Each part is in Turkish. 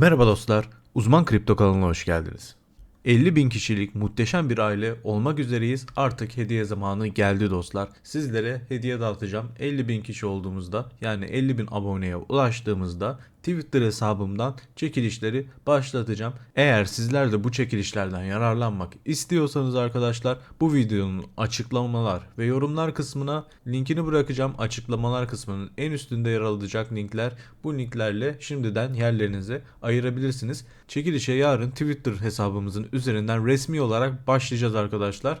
Merhaba dostlar, Uzman Kripto kanalına hoş geldiniz. 50 bin kişilik muhteşem bir aile olmak üzereyiz. Artık hediye zamanı geldi dostlar. Sizlere hediye dağıtacağım. 50 bin kişi olduğumuzda yani 50 bin aboneye ulaştığımızda Twitter hesabımdan çekilişleri başlatacağım. Eğer sizler de bu çekilişlerden yararlanmak istiyorsanız arkadaşlar bu videonun açıklamalar ve yorumlar kısmına linkini bırakacağım. Açıklamalar kısmının en üstünde yer alacak linkler. Bu linklerle şimdiden yerlerinizi ayırabilirsiniz. Çekilişe yarın Twitter hesabımızın üzerinden resmi olarak başlayacağız arkadaşlar.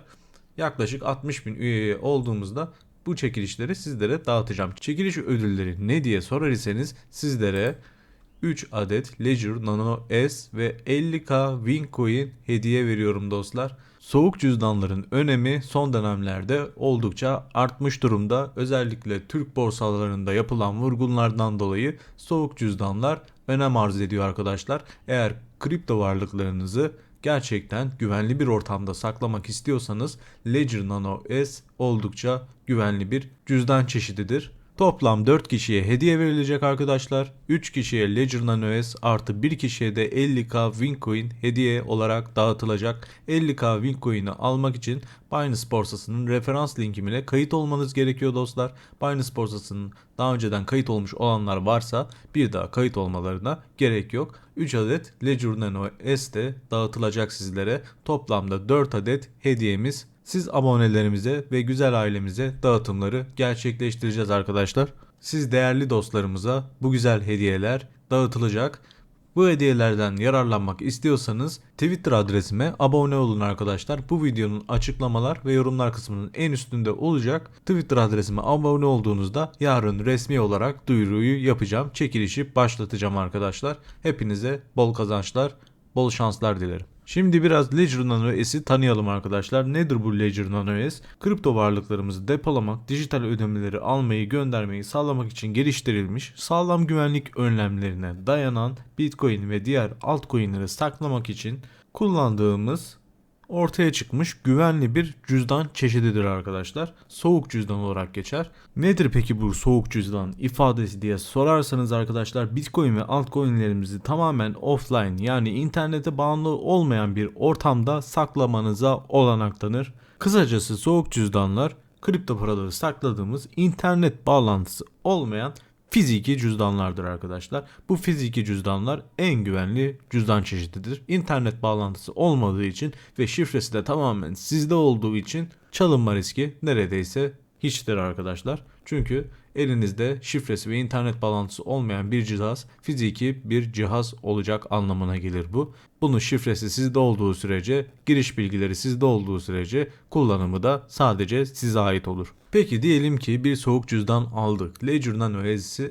Yaklaşık 60 bin üye olduğumuzda bu çekilişleri sizlere dağıtacağım. Çekiliş ödülleri ne diye sorar iseniz sizlere 3 adet Ledger Nano S ve 50k Wincoin hediye veriyorum dostlar. Soğuk cüzdanların önemi son dönemlerde oldukça artmış durumda. Özellikle Türk borsalarında yapılan vurgunlardan dolayı soğuk cüzdanlar önem arz ediyor arkadaşlar. Eğer kripto varlıklarınızı gerçekten güvenli bir ortamda saklamak istiyorsanız Ledger Nano S oldukça güvenli bir cüzdan çeşididir. Toplam 4 kişiye hediye verilecek arkadaşlar. 3 kişiye Ledger Nano S artı 1 kişiye de 50k Wincoin hediye olarak dağıtılacak. 50k Wincoin'i almak için Binance borsasının referans linkimine kayıt olmanız gerekiyor dostlar. Binance borsasının daha önceden kayıt olmuş olanlar varsa bir daha kayıt olmalarına gerek yok. 3 adet Ledger Nano S de dağıtılacak sizlere. Toplamda 4 adet hediyemiz siz abonelerimize ve güzel ailemize dağıtımları gerçekleştireceğiz arkadaşlar. Siz değerli dostlarımıza bu güzel hediyeler dağıtılacak. Bu hediyelerden yararlanmak istiyorsanız Twitter adresime abone olun arkadaşlar. Bu videonun açıklamalar ve yorumlar kısmının en üstünde olacak. Twitter adresime abone olduğunuzda yarın resmi olarak duyuruyu yapacağım. Çekilişi başlatacağım arkadaşlar. Hepinize bol kazançlar, bol şanslar dilerim. Şimdi biraz Ledger Nano S'i tanıyalım arkadaşlar. Nedir bu Ledger Nano S? Kripto varlıklarımızı depolamak, dijital ödemeleri almayı, göndermeyi sağlamak için geliştirilmiş, sağlam güvenlik önlemlerine dayanan Bitcoin ve diğer altcoin'leri saklamak için kullandığımız ortaya çıkmış güvenli bir cüzdan çeşididir arkadaşlar. Soğuk cüzdan olarak geçer. Nedir peki bu soğuk cüzdan ifadesi diye sorarsanız arkadaşlar Bitcoin ve altcoin'lerimizi tamamen offline yani internete bağımlı olmayan bir ortamda saklamanıza olanak tanır. Kısacası soğuk cüzdanlar kripto paraları sakladığımız internet bağlantısı olmayan fiziki cüzdanlardır arkadaşlar. Bu fiziki cüzdanlar en güvenli cüzdan çeşididir. İnternet bağlantısı olmadığı için ve şifresi de tamamen sizde olduğu için çalınma riski neredeyse hiçtir arkadaşlar. Çünkü elinizde şifresi ve internet bağlantısı olmayan bir cihaz fiziki bir cihaz olacak anlamına gelir bu. Bunun şifresi sizde olduğu sürece, giriş bilgileri sizde olduğu sürece kullanımı da sadece size ait olur. Peki diyelim ki bir soğuk cüzdan aldık. Ledger Nano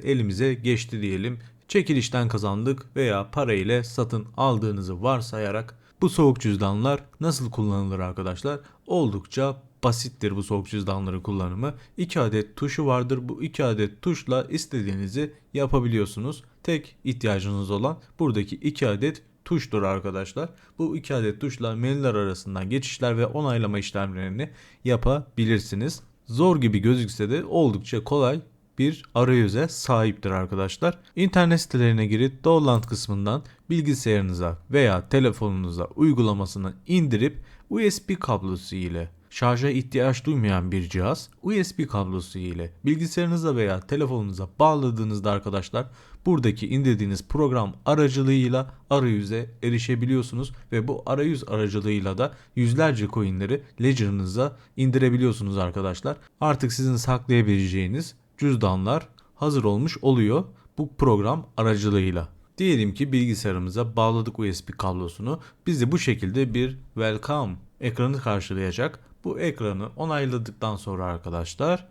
elimize geçti diyelim. Çekilişten kazandık veya para ile satın aldığınızı varsayarak bu soğuk cüzdanlar nasıl kullanılır arkadaşlar? Oldukça basittir bu soğuk cüzdanların kullanımı. 2 adet tuşu vardır. Bu 2 adet tuşla istediğinizi yapabiliyorsunuz. Tek ihtiyacınız olan buradaki 2 adet tuştur arkadaşlar. Bu 2 adet tuşla menüler arasından geçişler ve onaylama işlemlerini yapabilirsiniz. Zor gibi gözükse de oldukça kolay bir arayüze sahiptir arkadaşlar. İnternet sitelerine girip download kısmından bilgisayarınıza veya telefonunuza uygulamasını indirip USB kablosu ile şarja ihtiyaç duymayan bir cihaz USB kablosu ile bilgisayarınıza veya telefonunuza bağladığınızda arkadaşlar buradaki indirdiğiniz program aracılığıyla arayüze erişebiliyorsunuz ve bu arayüz aracılığıyla da yüzlerce coinleri Ledger'ınıza indirebiliyorsunuz arkadaşlar. Artık sizin saklayabileceğiniz cüzdanlar hazır olmuş oluyor bu program aracılığıyla. Diyelim ki bilgisayarımıza bağladık USB kablosunu. Bizi bu şekilde bir welcome ekranı karşılayacak. Bu ekranı onayladıktan sonra arkadaşlar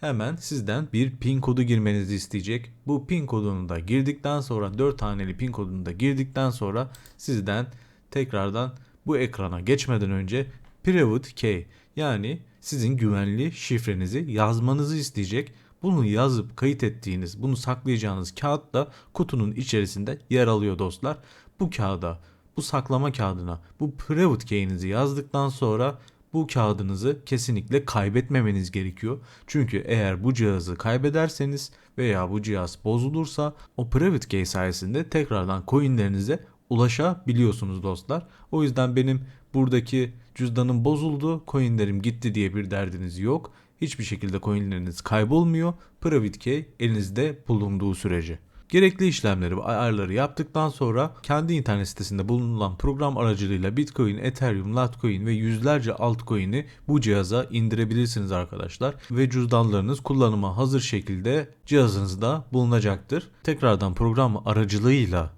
hemen sizden bir pin kodu girmenizi isteyecek. Bu pin kodunu da girdikten sonra 4 haneli pin kodunu da girdikten sonra sizden tekrardan bu ekrana geçmeden önce private key yani sizin güvenli şifrenizi yazmanızı isteyecek. Bunu yazıp kayıt ettiğiniz, bunu saklayacağınız kağıt da kutunun içerisinde yer alıyor dostlar. Bu kağıda, bu saklama kağıdına, bu private key'inizi yazdıktan sonra bu kağıdınızı kesinlikle kaybetmemeniz gerekiyor. Çünkü eğer bu cihazı kaybederseniz veya bu cihaz bozulursa o private key sayesinde tekrardan coinlerinize ulaşabiliyorsunuz dostlar. O yüzden benim buradaki cüzdanım bozuldu, coinlerim gitti diye bir derdiniz yok. Hiçbir şekilde coinleriniz kaybolmuyor. Private key elinizde bulunduğu sürece. Gerekli işlemleri ve ayarları yaptıktan sonra kendi internet sitesinde bulunan program aracılığıyla Bitcoin, Ethereum, Litecoin ve yüzlerce altcoin'i bu cihaza indirebilirsiniz arkadaşlar. Ve cüzdanlarınız kullanıma hazır şekilde cihazınızda bulunacaktır. Tekrardan program aracılığıyla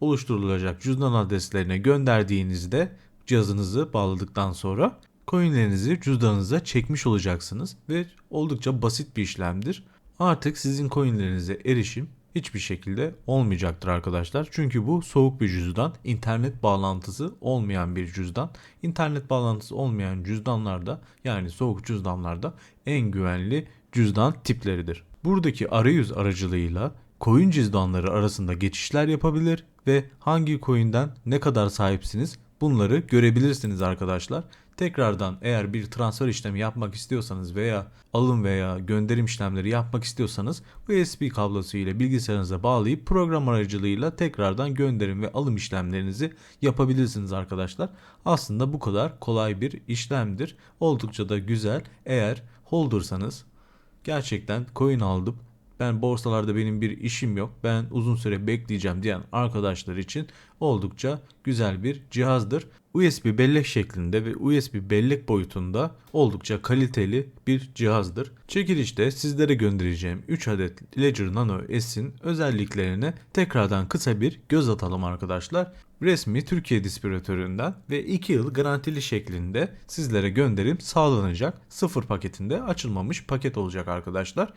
oluşturulacak cüzdan adreslerine gönderdiğinizde cihazınızı bağladıktan sonra coinlerinizi cüzdanınıza çekmiş olacaksınız ve oldukça basit bir işlemdir. Artık sizin coinlerinize erişim hiçbir şekilde olmayacaktır arkadaşlar. Çünkü bu soğuk bir cüzdan, internet bağlantısı olmayan bir cüzdan. İnternet bağlantısı olmayan cüzdanlarda yani soğuk cüzdanlarda en güvenli cüzdan tipleridir. Buradaki arayüz aracılığıyla coin cüzdanları arasında geçişler yapabilir ve hangi coin'den ne kadar sahipsiniz bunları görebilirsiniz arkadaşlar. Tekrardan eğer bir transfer işlemi yapmak istiyorsanız veya alım veya gönderim işlemleri yapmak istiyorsanız USB kablosu ile bilgisayarınıza bağlayıp program aracılığıyla tekrardan gönderim ve alım işlemlerinizi yapabilirsiniz arkadaşlar. Aslında bu kadar kolay bir işlemdir. Oldukça da güzel. Eğer holdersanız gerçekten coin aldım ben borsalarda benim bir işim yok. Ben uzun süre bekleyeceğim diyen arkadaşlar için oldukça güzel bir cihazdır. USB bellek şeklinde ve USB bellek boyutunda oldukça kaliteli bir cihazdır. Çekilişte sizlere göndereceğim 3 adet Ledger Nano S'in özelliklerine tekrardan kısa bir göz atalım arkadaşlar. Resmi Türkiye distribütöründen ve 2 yıl garantili şeklinde sizlere gönderim sağlanacak. Sıfır paketinde açılmamış paket olacak arkadaşlar.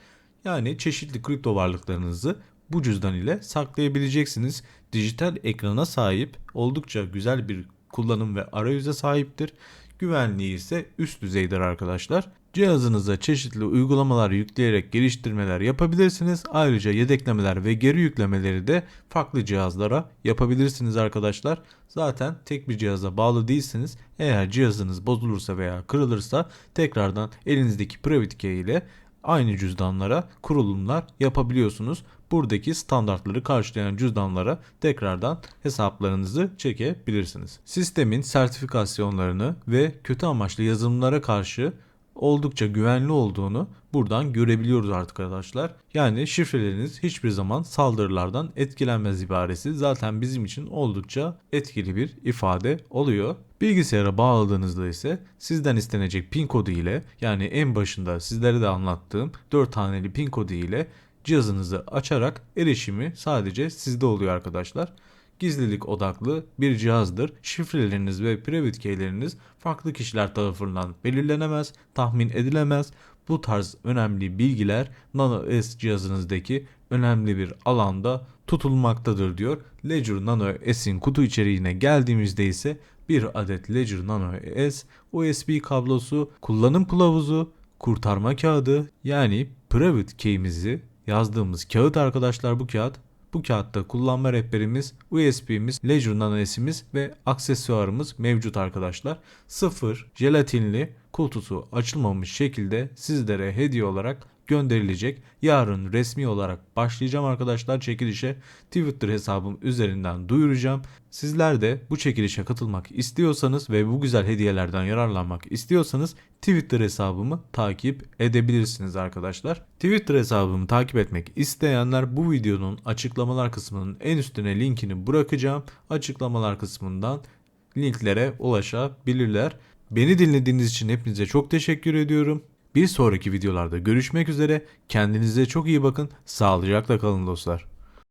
Yani çeşitli kripto varlıklarınızı bu cüzdan ile saklayabileceksiniz. Dijital ekrana sahip oldukça güzel bir kullanım ve arayüze sahiptir. Güvenliği ise üst düzeydir arkadaşlar. Cihazınıza çeşitli uygulamalar yükleyerek geliştirmeler yapabilirsiniz. Ayrıca yedeklemeler ve geri yüklemeleri de farklı cihazlara yapabilirsiniz arkadaşlar. Zaten tek bir cihaza bağlı değilsiniz. Eğer cihazınız bozulursa veya kırılırsa tekrardan elinizdeki private key ile aynı cüzdanlara kurulumlar yapabiliyorsunuz. Buradaki standartları karşılayan cüzdanlara tekrardan hesaplarınızı çekebilirsiniz. Sistemin sertifikasyonlarını ve kötü amaçlı yazılımlara karşı oldukça güvenli olduğunu buradan görebiliyoruz artık arkadaşlar. Yani şifreleriniz hiçbir zaman saldırılardan etkilenmez ibaresi zaten bizim için oldukça etkili bir ifade oluyor. Bilgisayara bağladığınızda ise sizden istenecek pin kodu ile yani en başında sizlere de anlattığım 4 haneli pin kodu ile cihazınızı açarak erişimi sadece sizde oluyor arkadaşlar gizlilik odaklı bir cihazdır. Şifreleriniz ve private key'leriniz farklı kişiler tarafından belirlenemez, tahmin edilemez. Bu tarz önemli bilgiler Nano S cihazınızdaki önemli bir alanda tutulmaktadır diyor. Ledger Nano S'in kutu içeriğine geldiğimizde ise bir adet Ledger Nano S, USB kablosu, kullanım kılavuzu, kurtarma kağıdı yani private key'imizi yazdığımız kağıt arkadaşlar bu kağıt bu kağıtta kullanma rehberimiz, USB'miz, Ledger Nano S'imiz ve aksesuarımız mevcut arkadaşlar. Sıfır jelatinli kutusu açılmamış şekilde sizlere hediye olarak gönderilecek. Yarın resmi olarak başlayacağım arkadaşlar çekilişe. Twitter hesabım üzerinden duyuracağım. Sizler de bu çekilişe katılmak istiyorsanız ve bu güzel hediyelerden yararlanmak istiyorsanız Twitter hesabımı takip edebilirsiniz arkadaşlar. Twitter hesabımı takip etmek isteyenler bu videonun açıklamalar kısmının en üstüne linkini bırakacağım. Açıklamalar kısmından linklere ulaşabilirler. Beni dinlediğiniz için hepinize çok teşekkür ediyorum. Bir sonraki videolarda görüşmek üzere. Kendinize çok iyi bakın. Sağlıcakla kalın dostlar.